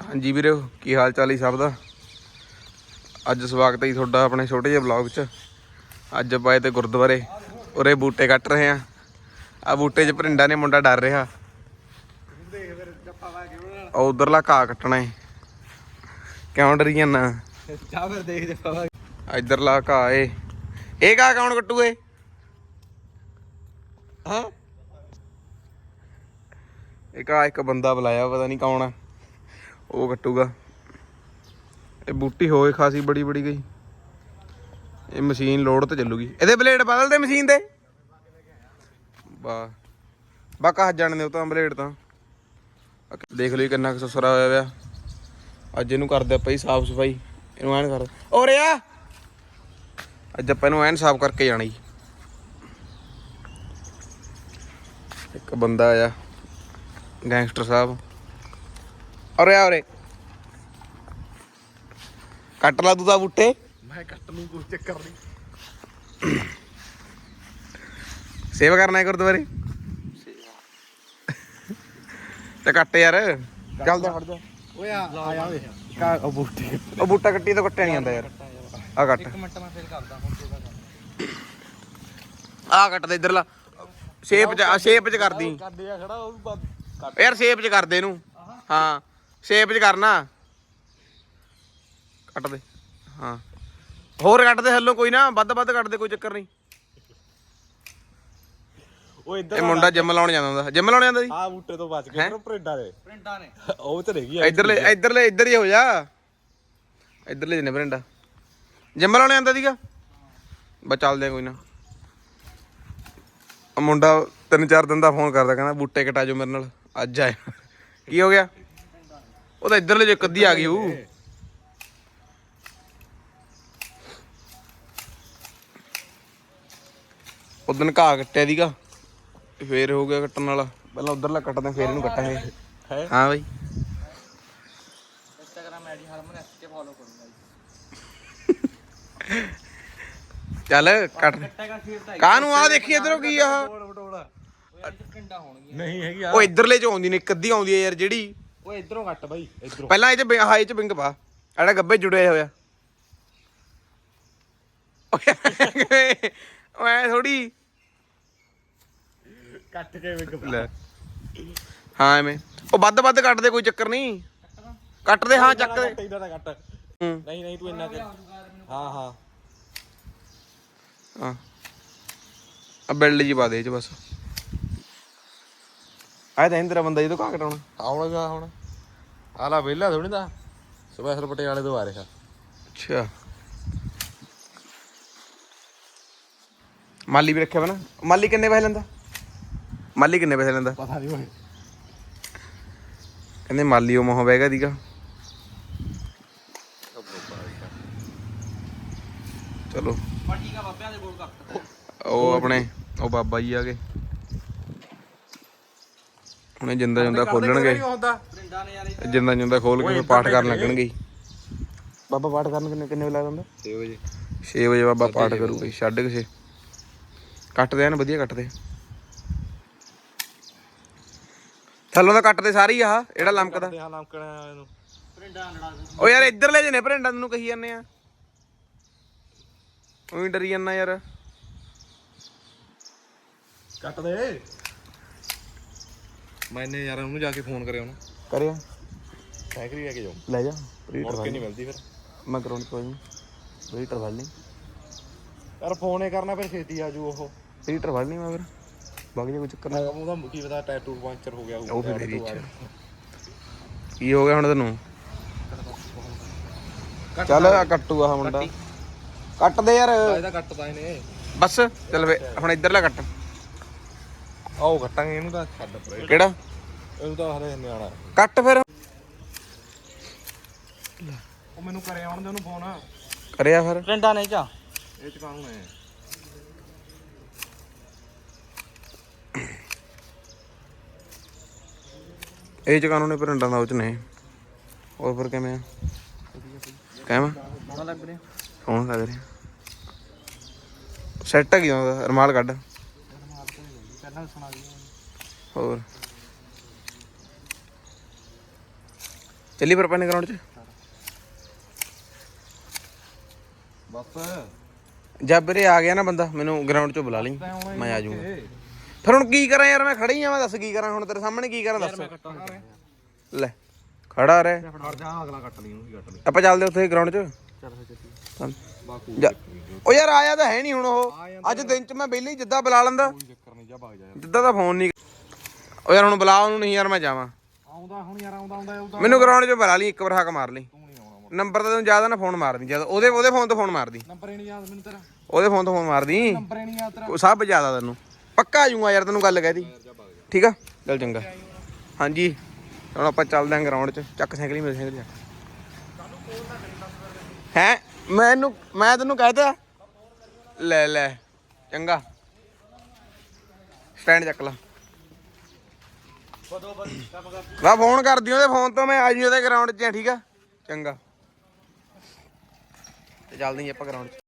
ਹਾਂਜੀ ਵੀਰੇ ਕੀ ਹਾਲ ਚਾਲ ਹੀ ਸਭ ਦਾ? ਅੱਜ ਸਵਾਗਤ ਹੈ ਤੁਹਾਡਾ ਆਪਣੇ ਛੋਟੇ ਜਿਹੇ ਵਲੌਗ 'ਚ। ਅੱਜ ਆਪਾਂ ਇਹ ਤੇ ਗੁਰਦੁਆਰੇ ਉਰੇ ਬੂਟੇ ਕੱਟ ਰਹੇ ਆ ਆ ਬੂਟੇ 'ਚ ਭਰਿੰਡਾ ਨੇ ਮੁੰਡਾ ਡਰ ਰਿਹਾ। ਉਹ ਉਧਰਲਾ ਘਾਹ ਕੱਟਣਾ ਏ ਕਿਉਂ ਡਰੀ ਜਾਂਦਾ? ਜਾ ਫਿਰ ਦੇਖਦੇ ਪਾਵਾ ਇਧਰਲਾ ਘਾਹ ਏ। ਇਹ ਘਾਹ ਕੌਣ ਕੱਟੂ ਏ? ਹਾਂ? ਇੱਕ ਆ ਇੱਕ ਬੰਦਾ ਬੁਲਾਇਆ ਪਤਾ ਨਹੀਂ ਕੌਣ ਆ। ਉਹ ਕੱਟੂਗਾ। ਇਹ ਬੂਟੀ ਹੋਏ ਖਾਸੀ, ਬੜੀ ਬੜੀ ਗਈ। ਇਹ ਮਸ਼ੀਨ ਲੋਡ ਤੇ ਚੱਲੂਗੀ। ਇਹਦੇ ਬਲੇਡ ਬਦਲ ਦੇ ਮਸ਼ੀਨ ਦੇ। ਵਾਹ। ਬਾ ਕਹ ਜਾਣ ਦੇ ਉਹ ਤਾਂ ਬਲੇਡ ਤਾਂ। ਦੇਖ ਲਓ ਕਿੰਨਾ ਕੁ ਸੁਸਰਾ ਹੋਇਆ ਵਿਆ ਅੱਜ ਇਹਨੂੰ ਕਰਦੇ ਆਪਾਂ ਹੀ ਸਾਫ਼ ਸਫ਼ਾਈ। ਇਹਨੂੰ ਐਨ ਕਰ। ਓਰੇ ਆ ਅੱਜ ਆਪਾਂ ਇਹਨੂੰ ਐਨ ਸਾਫ਼ ਕਰਕੇ ਜਾਣਾ ਜੀ। ਇੱਕ ਬੰਦਾ ਆਇਆ, ਗੈਂਗਸਟਰ ਸਾਹਿਬ। ਔਰੇ ਆ ਔਰੇ ਕੱਟ ਲਾ ਤੂੰ ਤਾਂ ਬੁੱਟੇ। ਮੈਂ ਕੱਟ ਨੂੰ ਕੋਈ ਚੱਕਰ ਨਹੀਂ ਸੇਵਾ ਕਰਨਾ ਹੈ ਗੁਰਦੁਆਰੇ? ਤੇ ਕੱਟ ਯਾਰ ਚੱਲ ਜਾ। ਖੜ ਜਾ ਓਏ ਆ ਆਇਆ ਵੇ ਕਾ ਉਹ ਬੂਟੀ। ਉਹ ਬੂਟਾ ਕੱਟੀ ਤਾਂ ਕੱਟਿਆ ਨਹੀਂ ਜਾਂਦਾ ਯਾਰ। ਆ ਕੱਟ। ਮਿੰਟ ਮੈਂ ਫਿਰ ਕਰਦਾ ਹੁਣ ਤੇਰਾ ਆ ਕੱਟ ਦੇ ਇਧਰਲਾ। ਸ਼ੇਪ ਚ ਆ ਸ਼ੇਪ ਚ ਕਰਦੀ। ਕੱਢਿਆ ਖੜਾ ਉਹ ਕੱਟ ਯਾਰ ਸ਼ੇਪ ਚ ਕਰ ਦੇ ਇਹਨੂੰ। ਹਾਂ। ਸ਼ੇਪ ਚ ਕਰਨਾ। ਕੱਟ ਦੇ। ਹਾਂ। ਹੋਰ ਕੱਟ ਦੇ ਹੱਲੋਂ ਕੋਈ ਨਾ ਵੱਧ ਵੱਧ ਕੱਟ ਦੇ ਕੋਈ ਚੱਕਰ ਨਹੀਂ। ਉਹ ਇੱਧਰ ਇਹ ਮੁੰਡਾ ਜਿਮ ਲਾਉਣ ਜਾਂਦਾ ਹੁੰਦਾ। ਜਿਮ ਲਾਉਣ ਜਾਂਦਾ ਸੀ ਆ ਬੂਟੇ ਤੋਂ ਬਚ ਗਏ ਪਰ ਪ੍ਰਿੰਟਾਂ ਦੇ। ਪ੍ਰਿੰਟਾਂ ਨੇ ਉਹ ਤੇ ਰਹਿ ਗਈ ਇਧਰਲੇ ਇਧਰਲੇ ਇੱਧਰ ਹੀ ਹੋ ਜਾ। ਇਧਰਲੇ ਜਨੇ ਬਰਿੰਡਾ ਜਿਮ ਲਾਉਣ ਜਾਂਦਾ ਸੀਗਾ? ਬਸ ਚੱਲਦੇ ਆ ਕੋਈ ਨਾ। ਆ ਮੁੰਡਾ ਤਿੰਨ ਚਾਰ ਦਿਨ ਦਾ ਫੋਨ ਕਰਦਾ ਕਹਿੰਦਾ ਬੂਟੇ ਕਟਾ ਜੋ ਮੇਰੇ ਨਾਲ। ਅੱਜ ਆਇਆ। ਕੀ ਹੋ ਗਿਆ? ਉਹ ਤਾਂ ਇਧਰਲੇ ਜੇ ਕੱਦੀ ਆ ਗਈ ਉਹ। ਉਦੋਂ ਘਾਹ ਕੱਟਿਆ ਦੀਗਾ ਫੇਰ ਹੋ ਗਿਆ ਕੱਟਣ ਵਾਲਾ। ਪਹਿਲਾਂ ਉਧਰਲਾ ਕੱਟਦੇ ਫੇਰ ਇਹਨੂੰ ਕੱਟਾਂਗੇ। ਹੈ ਹਾਂ? ਬਾਈ। Instagram ID Harman S K follow ਕਰੂੰਗਾ ਚੱਲ ਕੱਟ। ਕੱਟੇਗਾ ਫਿਰ ਤਾਂ ਕਾਹਨੂੰ ਆ ਦੇਖੀ ਇਧਰੋਂ ਕੀ ਆ? ਨਹੀਂ ਹੈਗੀ ਆ ਉਹ ਇਧਰਲੇ ਚ ਆਉਂਦੀ ਨੇ ਇੱਕ ਅੱਧੀ ਆਉਂਦੀ ਹੈ ਯਾਰ ਜਿਹੜੀ। ਉਹ ਇਧਰੋਂ ਕੱਟ ਬਾਈ ਇਧਰੋਂ। ਪਹਿਲਾਂ ਇਹ ਚ ਇਹ ਚ ਬਿੰਗ ਪਾ। ਐੜਾ ਗੱਬੇ ਜੁੜਿਆ ਹੋਇਆ ਓਏ ਥੋੜੀ ਕੱਟ ਕੇ ਵਿਗ ਲੈ। ਹਾਂ ਐਵੇਂ। ਉਹ ਵੱਧ ਵੱਧ ਕੱਟ ਦੇ ਕੋਈ ਚੱਕਰ ਨਹੀਂ। ਕੱਟ ਦੇ ਹਾਂ ਚੱਕ ਦੇ। ਇੰਨਾ ਦਾ ਕੱਟ ਹੂੰ, ਨਹੀਂ ਨਹੀਂ ਤੂੰ ਇੰਨਾ ਕਰ ਹਾਂ ਹਾਂ। ਹਾਂ। ਆ ਬਿਲਡ ਜੀ ਪਾ ਦੇ ਇਹ ਚ ਬਸ। ਆਏ ਤਾਂ ਇੰਦਰਾ ਬੰਦਾ ਜਦੋਂ ਕਾ ਕਟਾਉਣਾ। ਆਉਣਗਾ ਹੁਣ। ਆਲਾ ਵਿਹਲਾ ਥੋੜੀ ਦਾ ਸਪੈਸ਼ਲ ਪਟਿਆਲੇ ਤੋਂ ਆ ਰਿਹਾ। ਅੱਛਾ। ਮਾਲੀ ਵੀ ਰੱਖਿਆ ਵਾ ਨਾ। ਮਾਲੀ ਕਿੰਨੇ ਪੈਸੇ ਲੈਂਦਾ? ਮਾਲੀ ਕਿੰਨੇ ਪੈਸੇ ਲੈਂਦਾ? ਪਤਾ ਨਹੀਂ ਓਏ ਕਹਿੰਦੇ ਮਾਲੀ ਉਹ ਮੋਹ ਬੈਗਾ ਦੀਗਾ। ਚਲੋ। ਠੀਕ ਆ ਬਾਬਿਆਂ ਦੇ ਬੋਲ ਕਰ ਉਹ ਆਪਣੇ ਉਹ ਬਾਬਾ ਜੀ ਆ ਗਏ। ਹੁਣੇ ਜਿੰਦਾ ਜਿੰਦਾ ਖੋਲਣਗੇ। ਜਿੰਦਾ ਜਿੰਦਾ ਖੋਲ ਕੇ ਫਿਰ ਪਾਠ ਕਰਨ ਲੱਗਣਗੇ। ਬਾਬਾ ਪਾਠ ਕਰਨ ਕਿੰਨੇ ਕਿੰਨੇ ਵੇਲੇ ਲੱਗਦਾ? 6 ਵਜੇ। 6 ਵਜੇ ਬਾਬਾ ਪਾਠ ਕਰੂਗਾ ਛੱਡ ਕੇ 6 ਕੱਟਦੇ ਆ ਨਾ ਵਧੀਆ ਕੱਟਦੇ ਥੱਲੋਂ ਤਾਂ ਕੱਟਦੇ ਸਾਰੀ ਆ ਜਿਹੜਾ ਲਮਕਦਾ। ਹਾਂ ਲਮਕਣਾ ਇਹਨੂੰ ਪ੍ਰਿੰਟਾਂ ਲੜਾ ਓ ਯਾਰ ਇੱਧਰਲੇ ਜਨੇ ਭਰਿੰਡਾਂ ਨੂੰ ਕਹੀ ਜਾਂਦੇ ਆ। ਉਹੀ ਡਰੀ ਜਾਂਦਾ ਯਾਰ। ਕੱਟ ਦੇ ਮੈਨੇ ਯਾਰ ਉਹਨੂੰ ਜਾ ਕੇ ਫੋਨ ਕਰਿਆ ਉਹਨੂੰ। ਕਰਿਆ ਸਾਈਕਲ ਲੈ ਕੇ ਜਾਉ ਲੈ ਜਾ ਮੁੜ ਕੇ ਨਹੀਂ ਮਿਲਦੀ ਫਿਰ। ਮੈਂ ਕਰਾਉਣ ਕੋਈ ਨਹੀਂ। ਰੀਟਰ ਵੱਲ। ਨਹੀਂ ਯਾਰ ਫੋਨ ਹੀ ਕਰਨਾ ਫਿਰ ਛੇਤੀ ਆ ਜੂ ਉਹ। ਰੀਟਰ ਵੱਲ ਨਹੀਂ ਮੈਂ ਫਿਰ। ਬਾਕੀ ਜੇ ਕੋਈ ਚੱਕਰ ਮੈਂ ਉਹਦਾ ਕੀ ਪਤਾ ਟੈਟੂ ਪੰਚਰ ਹੋ ਗਿਆ ਉਹ ਫਿਰ ਮੇਰੀ ਇੱਛਾ। ਕੀ ਹੋ ਗਿਆ ਹੁਣ ਤੈਨੂੰ? ਚੱਲ ਆ ਕੱਟੂ ਆ ਮੁੰਡਾ। ਕੱਟ। ਦੇ ਯਾਰ। ਇਹਦਾ ਕੱਟਦਾ ਇਹਨੇ। ਬਸ ਚੱਲ ਵੇ ਹੁਣ ਇੱਧਰਲਾ ਕੱਟ। ਆਓ ਕੱਟਾਂਗੇ ਇਹਨੂੰ ਤਾਂ ਛੱਡ ਪਰੇ। ਕਿਹੜਾ? ਇਹਨੂੰ ਤਾਂ ਹਲੇ ਨਿਆਣਾ ਕੱਟ ਫਿਰ। ਉਹ ਮੈਨੂੰ ਕਰੇ ਆਉਣ ਦੇ ਉਹਨੂੰ ਫੋਨ ਕਰਿਆ ਫਿਰ। ਪ੍ਰਿੰਟਾਂ ਨਹੀਂ ਚਾ ਇਹ ਚ ਕਾਹਨੂੰ ਹੈ? ਇਹ ਚ ਕਾਨੂੰਨੀ ਪ੍ਰਿੰਟਾਂ ਦਾ ਉਹ ਚ ਨੇ ਹੋਰ ਫਿਰ ਕਿਵੇਂ ਆ? ਕਿਵੇਂ? ਸੋਹਣਾ ਲੱਗ ਰਿਹਾ? ਸੋਹਣਾ ਲੱਗ ਰਿਹਾ? ਸੈੱਟ ਹੈ ਕਿਉਂ ਦਾ ਰਮਾਲ ਕੱਢ। ਪਹਿਲਾਂ ਸੁਣਾ ਦੀ ਹੋਰ। ਚੱਲੀ ਫਿਰ ਆਪਾਂ ਗਰਾਊਂਡ 'ਚ? ਬਸ। ਜਦ ਵੀਰੇ ਆ ਗਿਆ ਨਾ ਬੰਦਾ ਮੈਨੂੰ ਗਰਾਊਂਡ 'ਚੋਂ ਬੁਲਾ ਲਈ। ਮੈਂ ਆ ਜਾਊਂਗਾ। ਫਿਰ ਹੁਣ ਕੀ ਕਰਾਂ ਯਾਰ ਮੈਂ ਖੜਾ ਹੀ ਆ ਮੈਂ ਦੱਸ ਕੀ ਕਰਾਂ ਹੁਣ ਤੇਰੇ ਸਾਹਮਣੇ ਕੀ ਕਰਾਂ ਦੱਸ। ਲੈ ਖੜਾ ਰਹਿ। ਫੜ ਜਾ ਅਗਲਾ ਕੱਟ ਲਈ ਉਹਨੂੰ ਕੱਟ ਲਈ। ਆਪਾਂ ਚੱਲਦੇ ਉੱਥੇ ਗਰਾਊਂਡ 'ਚ। ਚੱਲ ਚੱਲੀ। ਉਹ ਯਾਰ ਆਇਆ ਤਾਂ ਹੈ ਨਹੀਂ ਹੁਣ ਉਹ। ਅੱਜ ਦਿਨ 'ਚ ਮੈਂ ਵਿਹਲੇ ਜਿੱਦਾਂ ਬੁਲਾ ਲੈਂਦਾ। ਜਿੱਦਾਂ ਦਾ ਫੋਨ ਨਹੀਂ ਉਹ ਯਾਰ ਹੁਣ ਬੁਲਾ ਉਹਨੂੰ ਨਹੀਂ ਯਾਰ ਮੈਂ ਜਾਵਾਂ। ਆਉਂਦਾ ਹੁਣ ਯਾਰ ਆਉਂਦਾ ਆਉਂਦਾ ਆਉਂਦਾ ਮੈਨੂੰ ਗਰਾਊਂਡ 'ਚ ਬੁਲਾ ਲਈ ਇੱਕ ਵਾਰ ਹੱਕ ਮਾਰ ਲਈ। ਤੂੰ ਨਹੀਂ ਆਉਣਾ ਨੰਬਰ ਤਾਂ ਤੈਨੂੰ ਜ਼ਿਆਦਾ ਨਾ ਫੋਨ ਮਾਰਦੀ ਜਦ ਉਹਦੇ ਉਹਦੇ ਫੋਨ ਤੋਂ ਫੋਨ ਮਾਰਦੀ। ਨੰਬਰ ਹੀ ਨਹੀਂ ਯਾਦ ਮੈਨੂੰ ਤੇਰਾ। ਉਹਦੇ ਫੋਨ ਤੋਂ ਫੋਨ ਮਾਰਦੀ। ਨੰਬਰ ਹੀ ਨਹੀਂ ਯਾਦ ਤੇਰਾ। ਉਹ ਸਭ ਜ਼ਿਆਦਾ ਤੈਨੂੰ। ਪੱਕਾ ਆ ਜਾਊਂਗਾ ਯਾਰ ਤੈਨੂੰ ਗੱਲ ਕਹਿਦੀ। ਠੀਕ ਆ? ਚੱਲ ਚੰਗਾ। ਹਾਂਜੀ। ਹੁਣ ਆਪਾਂ ਚੱਲਦੇ ਆਂ ਗਰਾਊਂਡ 'ਚ। ਚੱਕ ਸਾਈਕਲ ਹੀ ਮੇਰੇ ਸਾਈਕਲ ਚੱਕ। ਹੈ? ਮੈਨੂੰ ਮੈਂ ਤੈਨੂੰ ਕਹਿਤਾ ਲੈ ਲੈ। ਚੰਗਾ। ਸਟੈਂਡ ਚੱਕ ਲਾ। ਮੈਂ ਫੋਨ ਕਰਦੀ ਉਹਦੇ ਫੋਨ ਤੋਂ ਮੈਂ ਆ ਜੀ ਉਹਦੇ ਗਰਾਊਂਡ 'ਚ ਆ, ਠੀਕ ਆ? ਚੰਗਾ। ਤੇ ਚੱਲਦੇ ਹਾਂ ਆਪਾਂ ਗਰਾਊਂਡ 'ਚ।